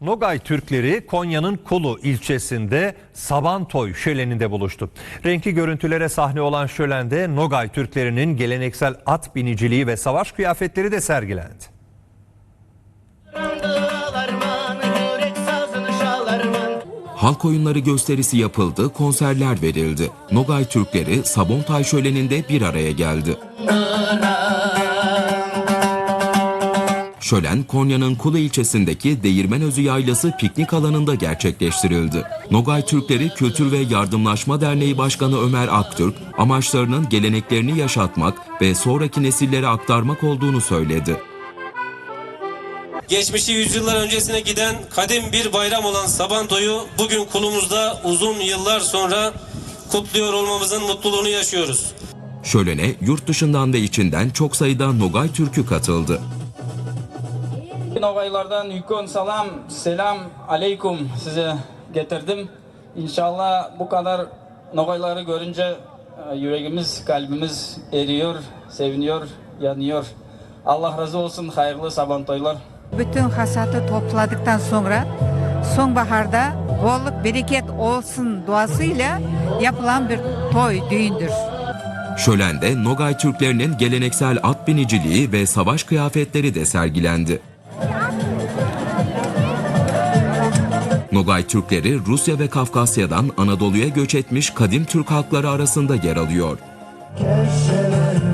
Nogay Türkleri Konya'nın Kulu ilçesinde Sabantoy şöleninde buluştu. Renkli görüntülere sahne olan şölende Nogay Türklerinin geleneksel at biniciliği ve savaş kıyafetleri de sergilendi. Halk oyunları gösterisi yapıldı, konserler verildi. Nogay Türkleri Sabontay şöleninde bir araya geldi. Şölen Konya'nın Kulu ilçesindeki Değirmenözü Yaylası piknik alanında gerçekleştirildi. Nogay Türkleri Kültür ve Yardımlaşma Derneği Başkanı Ömer Aktürk, amaçlarının geleneklerini yaşatmak ve sonraki nesillere aktarmak olduğunu söyledi. Geçmişi yüzyıllar öncesine giden kadim bir bayram olan Sabanto'yu bugün kulumuzda uzun yıllar sonra kutluyor olmamızın mutluluğunu yaşıyoruz. Şölene yurt dışından ve içinden çok sayıda Nogay Türk'ü katıldı. Nogaylardan yükün salam, selam aleyküm size getirdim. İnşallah bu kadar Nogayları görünce e, yüreğimiz, kalbimiz eriyor, seviniyor, yanıyor. Allah razı olsun, hayırlı sabantoylar. Bütün hasatı topladıktan sonra sonbaharda bolluk bereket olsun duasıyla yapılan bir toy, düğündür. Şölende Nogay Türklerinin geleneksel at biniciliği ve savaş kıyafetleri de sergilendi. Nogay Türkleri Rusya ve Kafkasya'dan Anadolu'ya göç etmiş kadim Türk halkları arasında yer alıyor. Köşe